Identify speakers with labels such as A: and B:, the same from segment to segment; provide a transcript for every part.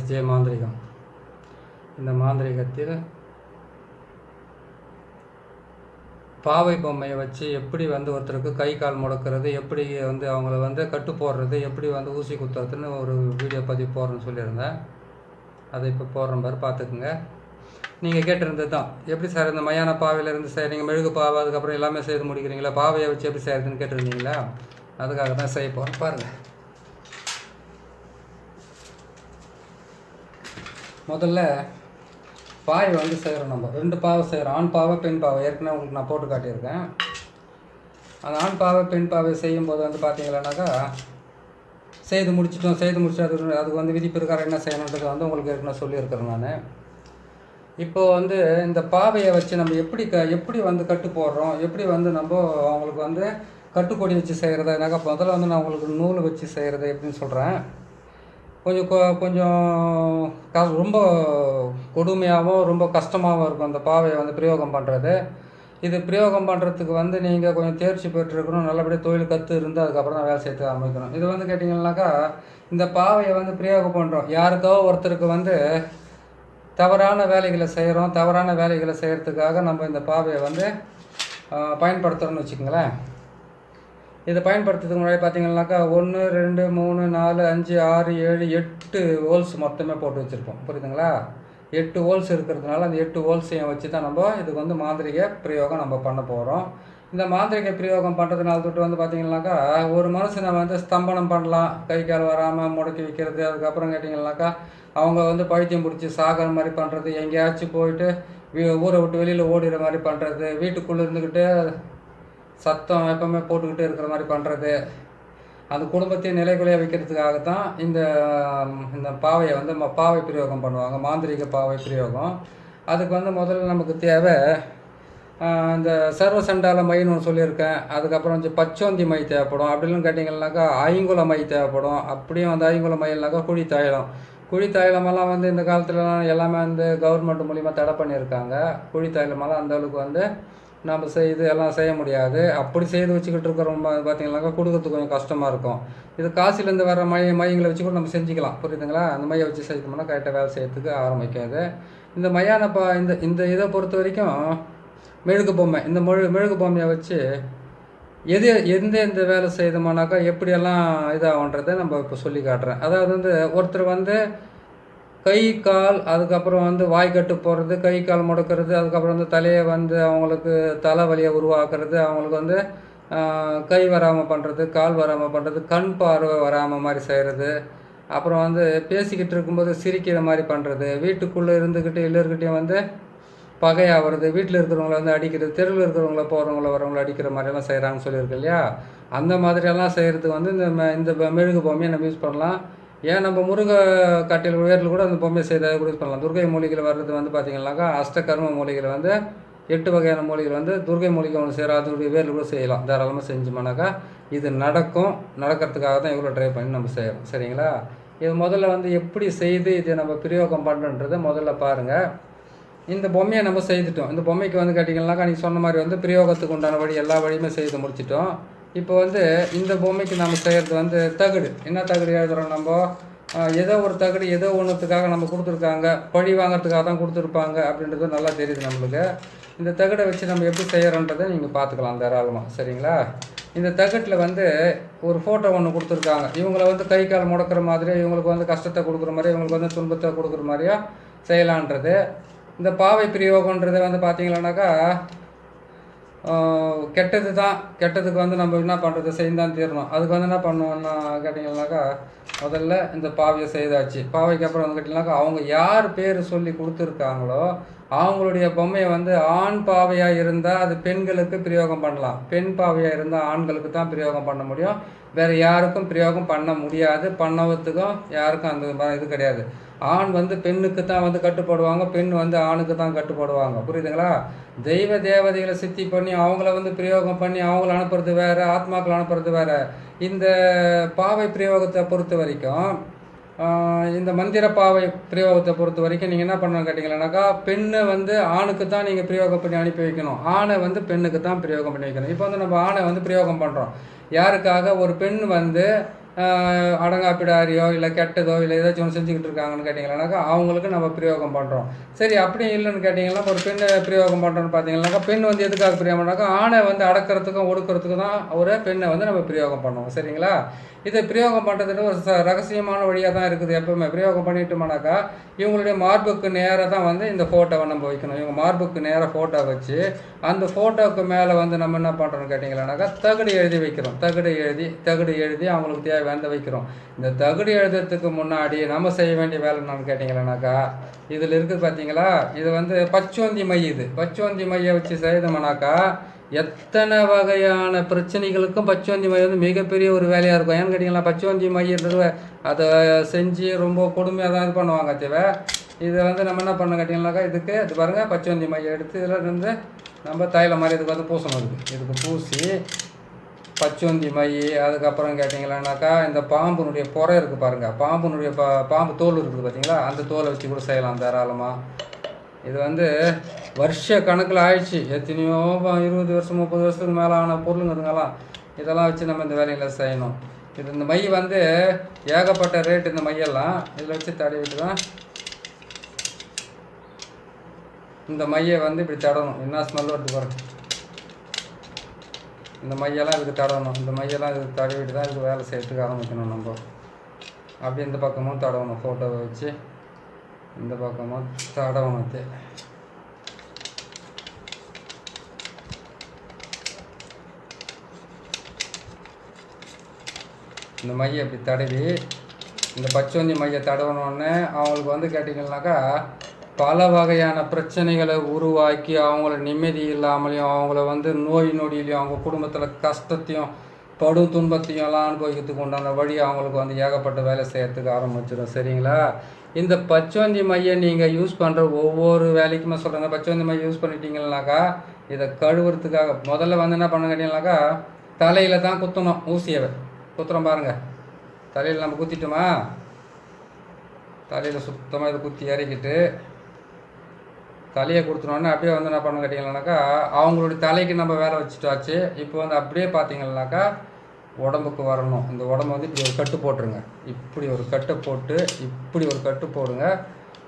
A: வணக்கம் எஸ்ஜே மாந்திரிகம். இந்த மாந்திரிகத்தில் பாவை பொம்மையை வச்சு எப்படி வந்து ஒருத்தருக்கு கை கால் முடக்கிறது எப்படி வந்து அவங்கள வந்து கட்டு போடுறது எப்படி வந்து ஊசி குத்துறதுன்னு ஒரு வீடியோ பதிவு போடுறேன்னு சொல்லியிருந்தேன். அதை இப்போ போடுற பாரு பார்த்துக்குங்க. நீங்கள் கேட்டிருந்தது தான். எப்படி சார் இந்த மயான பாவையிலேருந்து செய்கிறீங்க மெழுகு பாவை அதுக்கப்புறம் எல்லாமே செய்து முடிக்கிறீங்களா? பாவையை வச்சு எப்படி செய்கிறதுன்னு கேட்டிருந்தீங்களா? அதுக்காக தான் செய்ய போகிறேன் பாருங்கள் முதல்ல பாய் வந்து செய்கிறோம் நம்ம. ரெண்டு பாவை செய்கிறோம் ஆண் பாவை பெண் பாவை. ஏற்கனவே உங்களுக்கு நான் போட்டு காட்டியிருக்கேன். அந்த ஆண் பாவை பெண் பாவை செய்யும்போது வந்து பார்த்தீங்கன்னாக்கா செய்து முடிச்சிட்டோம். செய்து முடிச்சு அது அதுக்கு வந்து விதி பிரகாரம் என்ன செய்யணுன்றது வந்து உங்களுக்கு ஏற்கனவே சொல்லியிருக்கிறேன் நான். இப்போ வந்து இந்த பாவையை வச்சு நம்ம எப்படி க எப்படி வந்து கட்டு போடுறோம்? எப்படி வந்து நம்ம அவங்களுக்கு வந்து கட்டுக்கொடி வச்சு செய்கிறதுனாக்கா முதல்ல வந்து நான் உங்களுக்கு நூல் வச்சு செய்கிறது எப்படின்னு சொல்கிறேன் கொஞ்சம் கொ- கொஞ்சம் க ரொம்ப கொடுமையாகவும் ரொம்ப கஷ்டமாகவும் இருக்கும் அந்த பாவையை வந்து பிரயோகம் பண்ணுறது இது பிரயோகம் பண்ணுறதுக்கு வந்து நீங்கள் கொஞ்சம் தேர்ச்சி பெற்றுருக்கணும் நல்லபடியாக தொழில் கற்று இருந்து அதுக்கப்புறம் தான் வேலை செய்யறது அமைக்கணும். இது வந்து கேட்டிங்கன்னாக்கா இந்த பாவையை வந்து பிரயோகம் பண்ணுறோம் யாருக்கோ ஒருத்தருக்கு வந்து தவறான வேலைகளை செய்கிறோம் தவறான வேலைகளை செய்கிறதுக்காக நம்ம இந்த பாவையை வந்து பயன்படுத்துகிறோம்னு வச்சுக்கோங்களேன். இதை பயன்படுத்துறதுக்கு முன்னாடி பார்த்தீங்கன்னாக்கா ஒன்று ரெண்டு மூணு நாலு அஞ்சு ஆறு ஏழு எட்டு ஹோல்ஸ் மொத்தமே போட்டு வச்சுருப்போம். புரியுதுங்களா? எட்டு ஹோல்ஸ் இருக்கிறதுனால அந்த எட்டு ஹோல்ஸையும் வச்சு தான் நம்ம இதுக்கு வந்து மாந்திரிக பிரயோகம் நம்ம பண்ண போகிறோம் இந்த மாந்திரிக பிரயோகம் பண்ணுறதுனால தொட்டு வந்து பார்த்தீங்கன்னாக்கா ஒரு மனுஷனை வந்து ஸ்தம்பனம் பண்ணலாம். கை கால் வராமல் முடக்கி வைக்கிறது அதுக்கப்புறம் கேட்டிங்கன்னாக்கா அவங்க வந்து பைத்தியம் பிடிச்சி சாகிற மாதிரி பண்ணுறது எங்கேயாச்சும் போயிட்டு வீ- ஊரை விட்டு வெளியில் ஓடிற மாதிரி பண்ணுறது வீட்டுக்குள்ளே இருந்துக்கிட்டு சத்தம் எப்பவுமே போட்டுக்கிட்டே இருக்கிற மாதிரி பண்ணுறது அந்த குடும்பத்தையும் நிலைக்குலைய வைக்கிறதுக்காகத்தான் இந்த இந்த பாவையை வந்து ம- பாவை பிரயோகம் பண்ணுவாங்க மாந்திரிக பாவை பிரயோகம். அதுக்கு வந்து முதல்ல நமக்கு தேவை இந்த சர்வசண்டால மைன்னு ஒன்று சொல்லியிருக்கேன். அதுக்கப்புறம் வந்து பச்சோந்தி மை தேவைப்படும். அப்படின்னு கேட்டிங்கன்னாக்கா ஐங்குல மை தேவைப்படும். அப்படியும் அந்த ஐங்குல மைல்னாக்கா குழி தைலம். குழி தைலமெல்லாம் வந்து இந்த காலத்துலலாம் எல்லாமே வந்து கவர்மெண்ட் மூலிமா தடை பண்ணியிருக்காங்க. குழி தைலமெல்லாம் அந்தளவுக்கு வந்து நம்ம செய்து எல்லாம் செய்ய முடியாது. அப்படி செய்து வச்சுக்கிட்டு இருக்கிறவங்க பார்த்தீங்கன்னாக்கா கொடுக்கறதுக்கு கொஞ்சம் கஷ்டமாக இருக்கும். இது காசிலேருந்து வர மைய மையங்களை வச்சு கூட நம்ம செஞ்சுக்கலாம். புரியுதுங்களா? அந்த மையை வச்சு செய்தோம்னா கரெக்டாக வேலை செய்யறதுக்கு ஆரம்பிக்காது. இந்த மையான பா இந்த இந்த இதை பொறுத்த வரைக்கும் மெழுகு பொம்மை இந்த மெழு மெழுகு பொம்மையை வச்சு எது எந்த எந்த வேலை செய்தோம்னாக்கா எப்படியெல்லாம் இதாகுன்றதை நம்ம இப்போ சொல்லி காட்டுறேன். அதாவது வந்து ஒருத்தர் வந்து கை கால் அதுக்கப்புறம் வந்து வாய்க்கட்டு போடுறது கை கால் முடக்கிறது அதுக்கப்புறம் வந்து தலையை வந்து அவங்களுக்கு தலைவலியை உருவாக்குறது அவங்களுக்கு வந்து கை வராமல் பண்ணுறது கால் வராமல் பண்ணுறது கண் பார்வை வராமல் மாதிரி செய்கிறது அப்புறம் வந்து பேசிக்கிட்டு இருக்கும்போது சிரிக்கிற மாதிரி பண்ணுறது வீட்டுக்குள்ளே இருந்துக்கிட்டு எல்லோருக்கிட்டையும் வந்து பகையாகிறது வீட்டில் இருக்கிறவங்கள வந்து அடிக்கிறது தெருவில் இருக்கிறவங்கள போகிறவங்கள வரவங்கள அடிக்கிற மாதிரியெல்லாம் செய்கிறாங்கன்னு சொல்லியிருக்கு இல்லையா? அந்த மாதிரியெல்லாம் செய்கிறதுக்கு வந்து இந்த இந்த மெழுகு பொம்மையை நம்ம யூஸ் பண்ணலாம். ஏன் நம்ம முருங்கை காட்டில் உயரில் கூட அந்த பொம்மை செய்த கூட யூஸ் பண்ணலாம். துர்கை மூலிகையில் வர்றது வந்து பார்த்தீங்கன்னாக்கா அஷ்டகர்ம மூலிகையில் வந்து எட்டு வகையான மூலிகைகள் வந்து துர்கை மூலிகை ஒன்று சேராது வேரில் கூட செய்யலாம். தாராளமாக செஞ்சோம்னாக்கா இது நடக்கும். நடக்கிறதுக்காக தான் இவ்வளோ ட்ரை பண்ணி நம்ம செய்கிறோம் சரிங்களா? இது முதல்ல வந்து எப்படி செய்து இதை நம்ம பிரயோகம் பண்ணுன்றதை முதல்ல பாருங்கள் இந்த பொம்மையை நம்ம செய்துட்டோம். இந்த பொம்மைக்கு வந்து கேட்டிங்கன்னாக்கா நீ சொன்ன மாதிரி வந்து பிரயோகத்துக்கு உண்டான வழி எல்லா வழியுமே செய்து முடிச்சிட்டோம். இப்போ வந்து இந்த பொம்மைக்கு நம்ம செய்கிறது வந்து தகடு. என்ன தகுடு எழுதுகிறோம் நம்ம? ஏதோ ஒரு தகடு ஏதோ ஒன்றுத்துக்காக நம்ம கொடுத்துருக்காங்க. பழி வாங்கிறதுக்காக தான் கொடுத்துருப்பாங்க அப்படின்றது நல்லா தெரியுது நம்மளுக்கு. இந்த தகடை வச்சு நம்ம எப்படி செய்கிறோன்றதை நீங்கள் பார்த்துக்கலாம் தாராளமாக சரிங்களா? இந்த தகட்டில் வந்து ஒரு ஃபோட்டோ ஒன்று கொடுத்துருக்காங்க. இவங்கள வந்து கை கால் முடக்கிற மாதிரியோ இவங்களுக்கு வந்து கஷ்டத்தை கொடுக்குற மாதிரியோ இவங்களுக்கு வந்து துன்பத்தை கொடுக்குற மாதிரியோ செய்யலான்றது. இந்த பாவை பிரயோகன்றது வந்து பார்த்தீங்களானாக்கா கெட்டது தான் கெட்டதுக்கு வந்து நம்ம என்ன பண்ணுறது செய்யுதான் தீரணும். அதுக்கு வந்து என்ன பண்ணுவோம்னா கேட்டிங்கன்னாக்கா முதல்ல இந்த பாவையை செய்தாச்சு. பாவைக்கு அப்புறம் வந்து கேட்டிங்கனாக்கா அவங்க யார் பேர் சொல்லி கொடுத்துருக்காங்களோ அவங்களுடைய பொம்மையை வந்து ஆண் பாவையாக இருந்தால் அது பெண்களுக்கு பிரயோகம் பண்ணலாம். பெண் பாவையாக இருந்தால் ஆண்களுக்கு தான் பிரயோகம் பண்ண முடியும். வேறு யாருக்கும் பிரயோகம் பண்ண முடியாது. பண்ணவத்துக்கும் யாருக்கும் அந்த மாதிரி இது கிடையாது. ஆண் வந்து பெண்ணுக்கு தான் வந்து கட்டுப்படுவாங்க பெண் வந்து ஆணுக்கு தான் கட்டுப்படுவாங்க. புரியுதுங்களா? தெய்வ தேவதைகளை சித்தி பண்ணி அவங்கள வந்து பிரயோகம் பண்ணி அவங்கள அனுப்புறது வேற ஆத்மாக்கள் அனுப்புறது வேற. இந்த பாவை பிரயோகத்தை பொறுத்த வரைக்கும் இந்த மந்திர பாவை பிரயோகத்தை பொறுத்த வரைக்கும் நீங்கள் என்ன பண்ணணும் கேட்டிங்கன்னாக்கா பெண்ணை வந்து ஆணுக்கு தான் நீங்கள் பிரயோகம் பண்ணி அனுப்பி வைக்கணும். ஆணை வந்து பெண்ணுக்கு தான் பிரயோகம் பண்ணி வைக்கணும். இப்போ வந்து நம்ம ஆணை வந்து பிரயோகம் பண்ணுறோம் யாருக்காக? ஒரு பெண் வந்து அடங்காப்பிடாரியோ இல்லை கெட்டதோ இல்லை ஏதாச்சும் ஒன்று செஞ்சுக்கிட்டு இருக்காங்கன்னு கேட்டிங்கன்னாக்கா அவங்களுக்கு நம்ம பிரயோகம் பண்ணுறோம் சரி அப்படி இல்லைன்னு கேட்டிங்கன்னா ஒரு பெண்ணை பிரயோகம் பண்ணுறோன்னு பார்த்தீங்கன்னாக்கா பெண் வந்து எதுக்காக பிரயோகம் பண்ணாக்கா ஆணை வந்து அடக்கிறதுக்கும் ஒடுக்கிறதுக்கும் தான் ஒரு பெண்ணை வந்து நம்ம பிரயோகம் பண்ணுவோம். சரிங்களா? இதை பிரயோகம் பண்ணுறதுக்கு ஒரு ச ரகசியமான வழியாக தான் இருக்குது எப்பவுமே. பிரயோகம் பண்ணிட்டோம்னாக்கா இவங்களுடைய மார்புக்கு நேராக தான் வந்து இந்த ஃபோட்டோவை நம்ம வைக்கணும். இவங்க மார்புக்கு நேராக ஃபோட்டோ வச்சு அந்த ஃபோட்டோவுக்கு மேலே வந்து நம்ம என்ன பண்ணுறோம்னு கேட்டிங்களானாக்கா தகுடு எழுதி வைக்கிறோம். தகடு எழுதி தகடு எழுதி அவங்களுக்கு தேவையானதை வைக்கிறோம். இந்த தகடு எழுதுறதுக்கு முன்னாடி நம்ம செய்ய வேண்டிய வேலை என்னன்னு கேட்டிங்களானாக்கா இதில் இருக்குது பார்த்தீங்களா இது வந்து பச்சோந்தி மை இது. பச்சோந்தி மையை வச்சு செய்தோம்னாக்கா எத்தனை வகையான பிரச்சனைகளுக்கும் பச்சுவந்தி மை வந்து மிகப்பெரிய ஒரு வேலையாக இருக்கும். ஏன்னு கேட்டிங்களா பச்சுவந்தி மையன்றது அதை செஞ்சு ரொம்ப கொடுமையாக தான் இது பண்ணுவாங்க தேவை. இதை வந்து நம்ம என்ன பண்ண கேட்டிங்கனாக்கா இதுக்கு இது பாருங்கள் பச்சுவந்தி மையம் எடுத்து இதில் இருந்து நம்ம தைலம் மாதிரி இதுக்கு வந்து பூசணும் இதுக்கு இதுக்கு பூசி பச்சுவந்தி மை அதுக்கப்புறம் கேட்டிங்களானாக்கா இந்த பாம்புனுடைய புறை இருக்குது பாருங்கள் பாம்புனுடைய பா பாம்பு தோல் இருக்குது பார்த்தீங்களா அந்த தோலை வச்சு கூட செய்யலாம் தாராளமாக இது வந்து வருஷ கணக்கில் ஆயிடுச்சு. எத்தனையோ இருபது வருஷம் முப்பது வருஷத்துக்கு மேலே ஆன பொருளுங்கிறதுங்கெல்லாம் இதெல்லாம் வச்சு நம்ம இந்த வேலைகளை செய்யணும். இது இந்த மை வந்து ஏகப்பட்ட ரேட் இந்த மையெல்லாம் இதில் வச்சு தடவிட்டு தான் இந்த மையை வந்து இப்படி தடணும். என்ன ஸ்மெல் வருது பாருங்க. இந்த மையெல்லாம் இதுக்கு தடவணும் இந்த மையெல்லாம் இதுக்கு தடவிட்டு தான் இதுக்கு வேலை செய்யறதுக்கு ஆரம்பிக்கணும் நம்ம. அப்படி இந்த பக்கமும் தடவணும். ஃபோட்டோவை வச்சு இந்த பக்கமும் தடவணும். இந்த மையை அப்படி தடவி இந்த பச்சோந்தி மையை தடவினோடனே அவங்களுக்கு வந்து கேட்டிங்கன்னாக்கா பல வகையான பிரச்சனைகளை உருவாக்கி அவங்கள நிம்மதி இல்லாமலையும் அவங்கள வந்து நோய் நொடியிலையும் அவங்க குடும்பத்தில் கஷ்டத்தையும் படும் துன்பத்தையும் எல்லாம் அனுபவிக்கிறதுக்கு உண்டான வழி அவங்களுக்கு வந்து ஏகப்பட்ட வேலை செய்யறதுக்கு ஆரம்பிச்சிடும். சரிங்களா? இந்த பச்சோந்தி மையை நீங்கள் யூஸ் பண்ணுற ஒவ்வொரு வேலைக்குமே சொல்கிறாங்க பச்சோந்தி மையை யூஸ் பண்ணிட்டீங்கன்னாக்கா இதை கழுவுறதுக்காக முதல்ல வந்து என்ன பண்ண கேட்டீங்கன்னாக்கா தலையில் தான் குத்தணும் ஊசியவை குத்துறோம் பாருங்க. தலையில் நம்ம குத்திட்டோமா? தலையில் சுத்தமாக இதை குத்தி இறக்கிட்டு தலையை கொடுத்துனோடனே அப்படியே வந்து என்ன பண்ண கேட்டிங்கன்னாக்கா அவங்களுடைய தலைக்கு நம்ம வேலை வச்சுட்டாச்சு. இப்போ வந்து அப்படியே பார்த்தீங்கன்னாக்கா உடம்புக்கு வரணும். இந்த உடம்பு வந்து இப்படி ஒரு கட்டு போட்டுருங்க. இப்படி ஒரு கட்டை போட்டு இப்படி ஒரு கட்டு போடுங்க.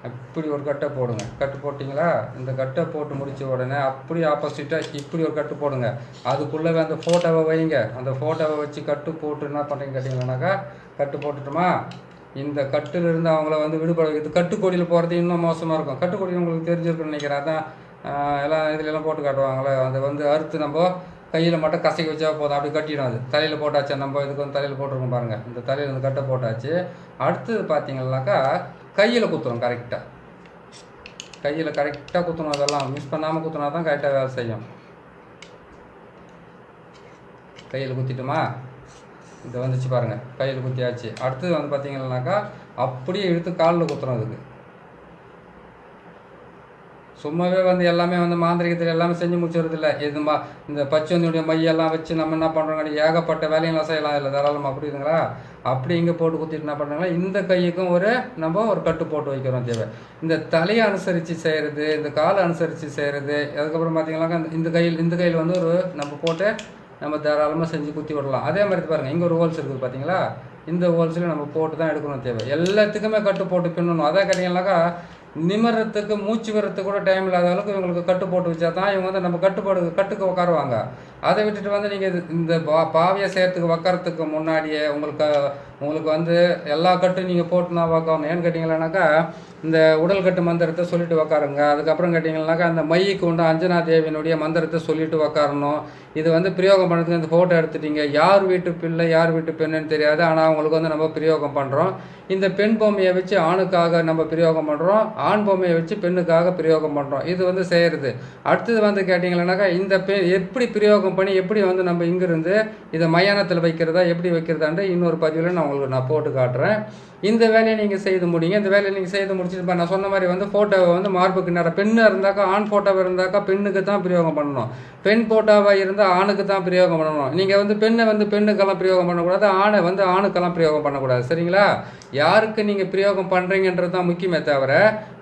A: இப்படி ஒரு கட்டை போடுங்க. கட்டு போட்டிங்களா? இந்த கட்டை போட்டு முடித்த உடனே அப்படி ஆப்போசிட்டாக இப்படி ஒரு கட்டு போடுங்க. அதுக்குள்ளே அந்த ஃபோட்டோவை வைங்க. அந்த ஃபோட்டோவை வச்சு கட்டு போட்டு என்ன பண்ணுறீங்க கேட்டிங்கன்னாக்கா கட்டு போட்டுட்டுமா? இந்த கட்டிலிருந்து அவங்கள வந்து விடுபட வைக்கிறது கட்டுக்கோடியில் போகிறது இன்னும் மோசமாக இருக்கும். கட்டுக்கோடி உங்களுக்கு தெரிஞ்சிருக்குன்னு நினைக்கிறேன். அதான் எல்லாம் இதுல எல்லாம் போட்டு காட்டுவாங்களே. அதை வந்து அறுத்து நம்ம கையில் மட்டும் கசக்கி வச்சா போதும். அப்படி கட்டிடும் அது. தலையில் போட்டாச்சு நம்ம இதுக்கு வந்து தலையில் போட்டிருக்கோம் பாருங்கள் இந்த தலையில் இந்த கட்டை போட்டாச்சு. அடுத்தது பார்த்தீங்கன்னாக்கா கையில் குத்துறோம் கரெக்டாக கையில் கரெக்டாக குத்தணும் அதெல்லாம். மிஸ் பண்ணாமல் குத்தினா தான் கரெக்டாக வேலை செய்யும். கையில் குத்திட்டுமா? இதை வந்துச்சு பாருங்கள் கையில் குத்தியாச்சு. அடுத்தது வந்து பார்த்தீங்கன்னாக்கா அப்படியே இழுத்து காலில் குத்துறோம் அதுக்கு. சும்மாவே வந்து எல்லாமே வந்து மாந்திரிகத்தில் எல்லாமே செஞ்சு முடிச்சுறது இல்லை இந்த பச்சோந்தியுடைய மையெல்லாம் வச்சு நம்ம என்ன பண்ணுறோங்க ஏகப்பட்ட வேலையெல்லாம் செய்யலாம். இல்லை தாராளமாக புரியுதுங்களா? அப்படி இங்கே போட்டு குத்திட்டு என்ன பண்ணுறாங்களா இந்த கையுக்கும் ஒரு நம்ம ஒரு கட்டு போட்டு வைக்கிறோம் தேவை. இந்த தலையை அனுசரித்து செய்கிறது இந்த காலை அனுசரித்து செய்கிறது அதுக்கப்புறம் பார்த்தீங்கன்னாக்கா இந்த- இந்த கையில் இந்த கையில் வந்து ஒரு நம்ம போட்டு நம்ம தாராளமாக செஞ்சு குத்தி விடலாம். அதே மாதிரி பாருங்கள் இங்கே ஒரு ஹோல்ஸ் இருக்குது பார்த்தீங்களா இந்த ஹோல்ஸில் நம்ம போட்டு தான் எடுக்கணும் தேவை. எல்லாத்துக்குமே கட்டு போட்டு பின்னணும். அதான் கேட்டிங்கன்னாக்கா நிமிர்றதுக்கு மூச்சு விடுறதுக்கு கூட டைம் இல்லாத அளவுக்கு இவங்களுக்கு கட்டு போட்டு வச்சா தான் இவங்க வந்து நம்ம கட்டுப்பாடு கட்டுக்கு உட்காருவாங்க அதை விட்டுட்டு வந்து நீங்கள் இந்த பா பாவியை செய்கிறதுக்கு உட்காரத்துக்கு முன்னாடியே உங்களுக்கு உங்களுக்கு வந்து எல்லா கட்டும் நீங்கள் போட்டுனா பார்க்கணும் உக்காரணும் ஏன்னு கேட்டிங்களானாக்கா இந்த உடல் கட்டு மந்திரத்தை சொல்லிட்டு உக்காருங்க. அதுக்கப்புறம் கேட்டிங்கன்னாக்கா அந்த மைக்கு உண்டு அஞ்சனா தேவியினுடைய மந்திரத்தை சொல்லிட்டு உக்காரணும். இது வந்து பிரயோகம் பண்ணுறதுக்கு இந்த ஃபோட்டோ எடுத்துட்டீங்க. யார் வீட்டு பிள்ளை யார் வீட்டு பெண்ணுன்னு தெரியாது. ஆனால் அவங்களுக்கு வந்து நம்ம பிரயோகம் பண்ணுறோம் இந்த பெண் பொம்மையை வச்சு ஆணுக்காக நம்ம பிரயோகம் பண்ணுறோம் ஆண் பொம்மையை வச்சு பெண்ணுக்காக பிரயோகம் பண்ணுறோம் இது வந்து செய்கிறது அடுத்தது வந்து கேட்டிங்கன்னாக்கா இந்த பெ எப்படி பிரயோகம் பண்ணி எப்படி வந்து நம்ம இங்கிருந்து இதை மயானத்தில் வைக்கிறதா எப்படி வைக்கிறதான்ட்டு இன்னொரு பதிவில் நான் உங்களுக்கு நான் போட்டு காட்டுறேன். இந்த வேலையை நீங்கள் செய்து முடியுங்க இந்த வேலையை நீங்கள் செய்து முடிச்சு இப்ப நான் சொன்ன மாதிரி வந்து ஃபோட்டோவை வந்து மார்புக்கு நேரம் பெண்ணாக இருந்தாக்கா ஆண் ஃபோட்டோவாக இருந்தாக்கா பெண்ணுக்கு தான் பிரயோகம் பண்ணணும். பெண் ஃபோட்டோவாக இருந்தால் ஆணுக்கு தான் பிரயோகம் பண்ணணும். நீங்கள் வந்து பெண்ணை வந்து பெண்ணுக்கெல்லாம் பிரயோகம் பண்ணக்கூடாது ஆணை வந்து ஆணுக்கெல்லாம் பிரயோகம் பண்ணக்கூடாது. சரிங்களா? யாருக்கு நீங்கள் பிரயோகம் பண்ணுறீங்கன்றது தான் முக்கியமே தவிர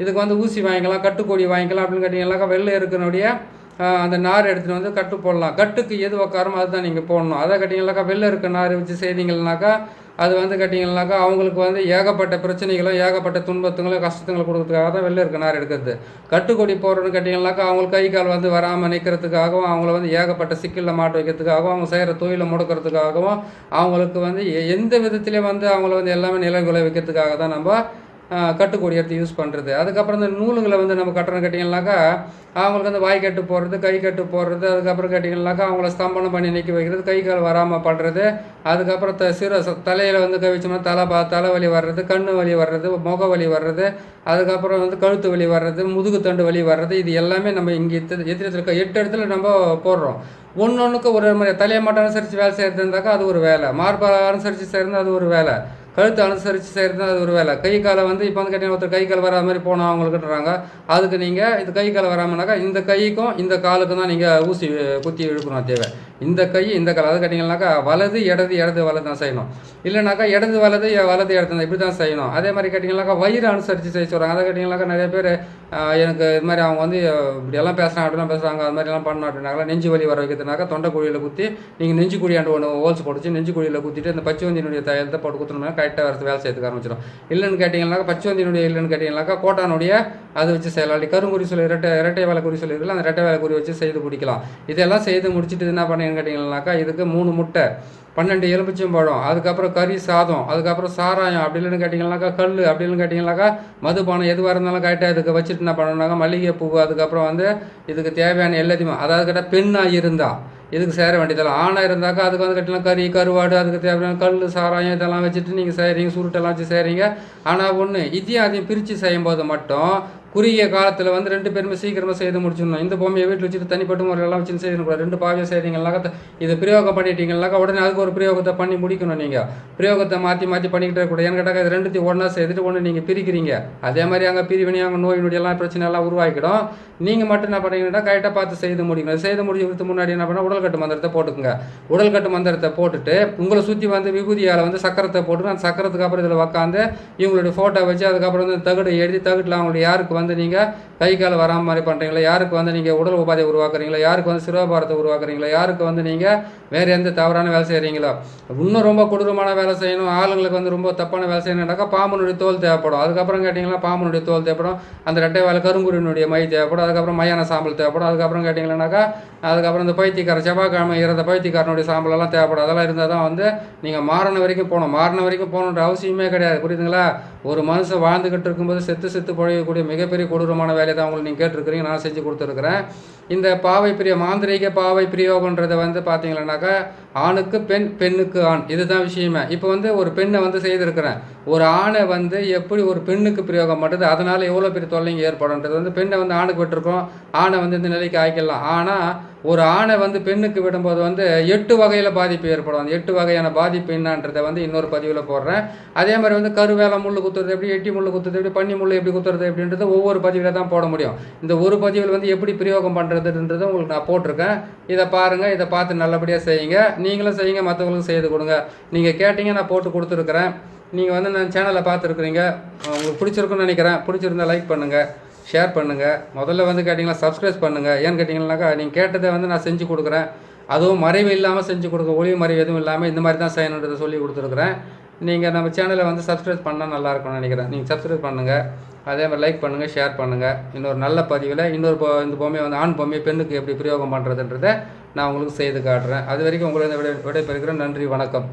A: இதுக்கு வந்து ஊசி வாங்கிக்கலாம் கட்டுக்கொடி வாங்கிக்கலாம் அப்படின்னு கேட்டிங்கனாக்கா வெளில இருக்கிறனுடைய அந்த நார் எடுத்துகிட்டு வந்து கட்டு போடலாம். கட்டுக்கு எது உக்காரமோ அதுதான் நீங்கள் போடணும். அதை கட்டிங்கனாக்கா வெளில இருக்க நார் வச்சு செய்தீங்கன்னாக்கா அது வந்து கேட்டிங்கன்னாக்கா அவங்களுக்கு வந்து ஏகப்பட்ட பிரச்சனைகளும் ஏகப்பட்ட துன்பத்துங்களும் கஷ்டத்துங்களும் கொடுக்கறதுக்காக தான் வெளில இருக்க நார் எடுக்கிறது. கட்டுக்கொடி போடுறதுன்னு கேட்டிங்கன்னாக்கா அவங்களுக்கு கை கால் வந்து வராமல் நிற்கிறதுக்காகவும் அவங்கள வந்து ஏகப்பட்ட சிக்கலில் மாட்ட வைக்கிறதுக்காகவும் அவங்க செய்கிற தொழிலை முடக்கிறதுக்காகவும் அவங்களுக்கு வந்து எ- எந்த விதத்துலேயும் வந்து அவங்கள வந்து எல்லாமே நிலங்குலை வைக்கிறதுக்காக தான் நம்ம கட்டுக்கொடி எடுத்து யூஸ் பண்ணுறது அதுக்கப்புறம் இந்த நூலுங்களை வந்து நம்ம கட்டணம் கட்டிங்கனாக்கா அவங்களுக்கு வந்து வாய் கட்டு போடுறது கை கட்டு போடுறது அதுக்கப்புறம் கட்டிங்கனாக்கா அவங்கள ஸ்தம்பனம் பண்ணி நிற்க வைக்கிறது கை கால் வராமல் பண்ணுறது அதுக்கப்புறம் த சிறு தலையில் வந்து கை வச்சோம்னா தலை பா தலைவலி வர்றது கண்ணு வலி வர்றது முக வலி வர்றது அதுக்கப்புறம் வந்து கழுத்து வலி வர்றது முதுகு தண்டு வலி வர்றது இது எல்லாமே நம்ம இங்கே எத்திரத்தில் எட்டு இடத்துல நம்ம போடுறோம். ஒன்று ஒன்றுக்கு ஒரு மாதிரி தலையை மட்டும் அனுசரித்து வேலை செய்கிறது இருந்தாக்கா அது ஒரு வேலை. மார்பை அனுசரித்து செய்கிறது அது ஒரு வேலை. கழுத்து அனுசரித்து செய்கிறது அது ஒரு வேலை. கை காலை வந்து இப்போ வந்து கேட்டீங்கன்னா ஒருத்தர் கை கால் வராத மாதிரி போனோம் அவங்களுக்குன்றாங்க அதுக்கு நீங்கள் இது கை கால் வராமனாக்கா இந்த கைக்கும் இந்த காலுக்கும் தான் நீங்கள் ஊசி குத்தி இழுக்கணும் தேவை. இந்த கை இந்த கால் அதை கேட்டிங்கனாக்கா வலது இடது இடது வலது தான் செய்யணும். இல்லைனாக்கா இடது வலது வலது இடது தான் இப்படி தான் செய்யணும். அதே மாதிரி கேட்டிங்கனாக்கா வயிறு அனுசரித்து செய்ய சொல்கிறாங்க அதை கேட்டிங்கனாக்கா நிறைய பேர் எனக்கு இது மாதிரி அவங்க வந்து இப்படியெல்லாம் பேசுகிறாங்க அப்படிலாம் பேசுகிறாங்க அது மாதிரிலாம் பண்ணணும் அப்படின்னாக்கா நெஞ்சு வலி வர வைக்கிறதுனாக்கா தொண்டை குழியில் குத்தி நீங்கள் நெஞ்சு குழியாண்டு ஒன்று ஹோல்ஸ் போட்டுச்சு நெஞ்சு குழியில் குத்திட்டு அந்த பச்சைவந்தியினுடைய தையலத்தை போட்டு குத்தணும்னா கரெக்டாக வரது வேலை செய்யறதுக்கு ஆரம்பிச்சிடும் இல்லைன்னு கேட்டிங்கனாக்கா பச்சைவந்தியினுடைய இல்லைன்னு கேட்டிங்கனாக்கா கோட்டானுடைய அதை வச்சு செய்யலாம். கருங்குறி சொல்லி இரட்டை இரட்டை வேலை குறி சொல்லியிருக்கல அந்த இரட்டை வேலை குறி வச்சு செய்து பிடிக்கலாம் இதெல்லாம் செய்து முடிச்சுட்டு என்ன பண்ணீங்கன்னு கேட்டிங்கனாக்கா இதுக்கு மூணு முட்டை பன்னெண்டு எலுமிச்சம்பழம் அதுக்கப்புறம் கறி சாதம் அதுக்கப்புறம் சாராயம் அப்படி இல்லைன்னு கேட்டிங்கனாக்கா கல் அப்படி இல்லைன்னு கேட்டிங்கனாக்கா மதுபானம் எதுவாக இருந்தாலும் கரெக்டாக இதுக்கு வச்சுட்டு என்ன பண்ணணும்னாக்கா மல்லிகை பூ அதுக்கப்புறம் வந்து இதுக்கு தேவையான எல்லாத்தையுமே அதாவது கேட்டால் பெண்ணாக இருந்தால் இதுக்கு சேர வேண்டியதெல்லாம் ஆணாக இருந்தாக்கா அதுக்கு வந்து கட்டிலாம் கறி கருவாடு அதுக்கு தேவையான கல் சாராயம் இதெல்லாம் வச்சுட்டு நீங்கள் செய்கிறீங்க சுருட்டெல்லாம் வச்சு செய்கிறீங்க ஆனால் ஒன்று இதையும் அதையும் பிரித்து செய்யும்போது மட்டும் குறுகிய காலத்தில் வந்து ரெண்டு பேருமே சீக்கிரமாக செய்து முடிச்சிடணும். இந்த பொம்மையை வீட்டில் வச்சுட்டு தனிப்பட்ட முறையெல்லாம் வச்சு செய்யணும் ரெண்டு பாவியை செய்கிறீங்கனாக்கா இதை பிரயோகம் பண்ணிட்டீங்கன்னாக்கா உடனே அதுக்கு ஒரு பிரயோகத்தை பண்ணி முடிக்கணும் நீங்கள் பிரயோகத்தை மாற்றி மாற்றி பண்ணிக்கிட்டே கூட ஏன்னு கேட்டாக்கா இது ரெண்டுத்தையும் ஒன்றா செய்துட்டு ஒன்று நீங்கள் பிரிக்கிறீங்க. அதே மாதிரி அங்கே பிரிவினை அங்கே நோய் நொடியெல்லாம் பிரச்சனை எல்லாம் உருவாக்கிடும் நீங்கள் மட்டும் என்ன பண்ணுறீங்கன்னா கரெக்டாக பார்த்து செய்து முடிக்கணும். செய்து முடிக்கிறதுக்கு முன்னாடி என்ன பண்ணால் உடல்கட்டு மந்திரத்தை போட்டுக்குங்க. உடல்கட்டு மந்திரத்தை போட்டுட்டு உங்களை சுற்றி வந்து விபூதியால் வந்து சக்கரத்தை போட்டு அந்த சக்கரத்துக்கு அப்புறம் இதில் உக்காந்து இவங்களுடைய ஃபோட்டோ வச்சு அதுக்கப்புறம் வந்து தகடு எழுதி தகட்டில் அவங்களுடைய யாருக்கு வந்து நீங்கள் கை கால் வராமல் மாதிரி பண்ணுறீங்களா யாருக்கு வந்து நீங்கள் உடல் உபாதை உருவாக்குறீங்களா? யாருக்கு வந்து சிரோபாரத்தை உருவாக்குறீங்களா? யாருக்கு வந்து நீங்கள் வேறு எந்த தவறான வேலை செய்கிறீங்களோ இன்னும் ரொம்ப கொடூரமான வேலை செய்யணும். ஆளுங்களுக்கு வந்து ரொம்ப தப்பான வேலை செய்யணும்னாக்கா பாம்பனுடைய தோல் தேவைப்படும். அதுக்கப்புறம் கேட்டிங்கன்னா பாம்பனுடைய தோல் தேவைப்படும். அந்த ரெட்டை வேலை கருங்குருவினுடைய மை தேவைப்படும். அதுக்கப்புறம் மயான சாம்பல் தேவைப்படும். அதுக்கப்புறம் கேட்டிங்கன்னாக்கா அதுக்கப்புறம் இந்த பைத்தியக்காரன் செவ்வாய்க்கிழமை இறந்த பைத்தியக்காரனுடைய சாம்பலெல்லாம் தேவைப்படும். அதெல்லாம் இருந்தால் தான் வந்து நீங்கள் மாறின வரைக்கும் போகணும். மாறின வரைக்கும் போகணுன்ற அவசியமே கிடையாது. புரியுதுங்களா? ஒரு மனுஷன் வாழ்ந்துக்கிட்டு இருக்கும்போது செத்து செத்து பொழையக்கூடிய மிகப்பெரிய கொடூரமான வேலையை தான் உங்களுக்கு நீங்கள் கேட்டிருக்கிறீங்க. நான் செஞ்சு கொடுத்துருக்குறேன். இந்த பாவை பிரிய மாந்திரீக பாவை பிரயோகன்றதை வந்து பார்த்தீங்கன்னாக்கா ஆணுக்கு பெண் பெண்ணுக்கு ஆண். இதுதான் விஷயமே. இப்போ வந்து ஒரு பெண்ணை வந்து செய்திருக்கிறேன். ஒரு ஆணை வந்து எப்படி ஒரு பெண்ணுக்கு பிரயோகம் பண்ணுறது அதனால் எவ்வளோ பெரிய தொல்லைங்க ஏற்படும்ன்றது வந்து பெண்ணை வந்து ஆணுக்கு விட்டுருக்கோம். ஆணை வந்து இந்த நிலைக்கு ஆய்க்கலாம் ஆனால் ஒரு ஆணை வந்து பெண்ணுக்கு விடும்போது வந்து எட்டு வகையில் பாதிப்பு ஏற்படும். அந்த எட்டு வகையான பாதிப்பு என்னன்றதை வந்து இன்னொரு பதிவில் போடுறேன். அதே மாதிரி வந்து கருவேலை முள் குத்துறது எப்படி எட்டி முள் குத்துறது எப்படி பன்னி முள் எப்படி குத்துறது அப்படின்றது ஒவ்வொரு பதிவில் தான் போட முடியும். இந்த ஒரு பதிவில் வந்து எப்படி பிரயோகம் பண்ணுறது பண்ணுறதுன்றது உங்களுக்கு நான் போட்டிருக்கேன். இதை பாருங்கள் இதை பார்த்து நல்லபடியாக செய்யுங்க. நீங்களும் செய்யுங்க மற்றவங்களுக்கும் செய்து கொடுங்க. நீங்கள் கேட்டீங்க நான் போட்டு கொடுத்துருக்குறேன். நீங்கள் வந்து நான் சேனலை பார்த்துருக்குறீங்க. உங்களுக்கு பிடிச்சிருக்குன்னு நினைக்கிறேன். பிடிச்சிருந்தா லைக் பண்ணுங்கள் ஷேர் பண்ணுங்கள் முதல்ல வந்து கேட்டிங்கன்னா சப்ஸ்கிரைப் பண்ணுங்கள் ஏன்னு கேட்டிங்கன்னாக்கா நீங்கள் கேட்டதை வந்து நான் செஞ்சு கொடுக்குறேன். அதுவும் மறைவு இல்லாமல் செஞ்சு கொடுக்க ஒளிவு மறைவு எதுவும் இல்லாமல் இந்த மாதிரி தான் செய்யணுன்றதை சொல்லி கொடுத்துருக்குறேன். நீங்கள் நம்ம சேனலை வந்து சப்ஸ்கிரைப் பண்ணால் நல்லா இருக்கும்னு நினைக்கிறேன். நீங்கள் சப்ஸ்கிரைப் பண்ணுங்கள் அதே மாதிரி லைக் பண்ணுங்கள் ஷேர் பண்ணுங்கள் இன்னொரு நல்ல பதிவில் இன்னொரு பொ இந்த பொம்மையை வந்து ஆண் பொம்மையை பெண்ணுக்கு எப்படி பிரயோகம் பண்ணுறதுன்றதை நான் உங்களுக்கு செய்து காட்டுறேன். அது வரைக்கும் உங்களை விடை விடைபெறுகிறேன். நன்றி வணக்கம்.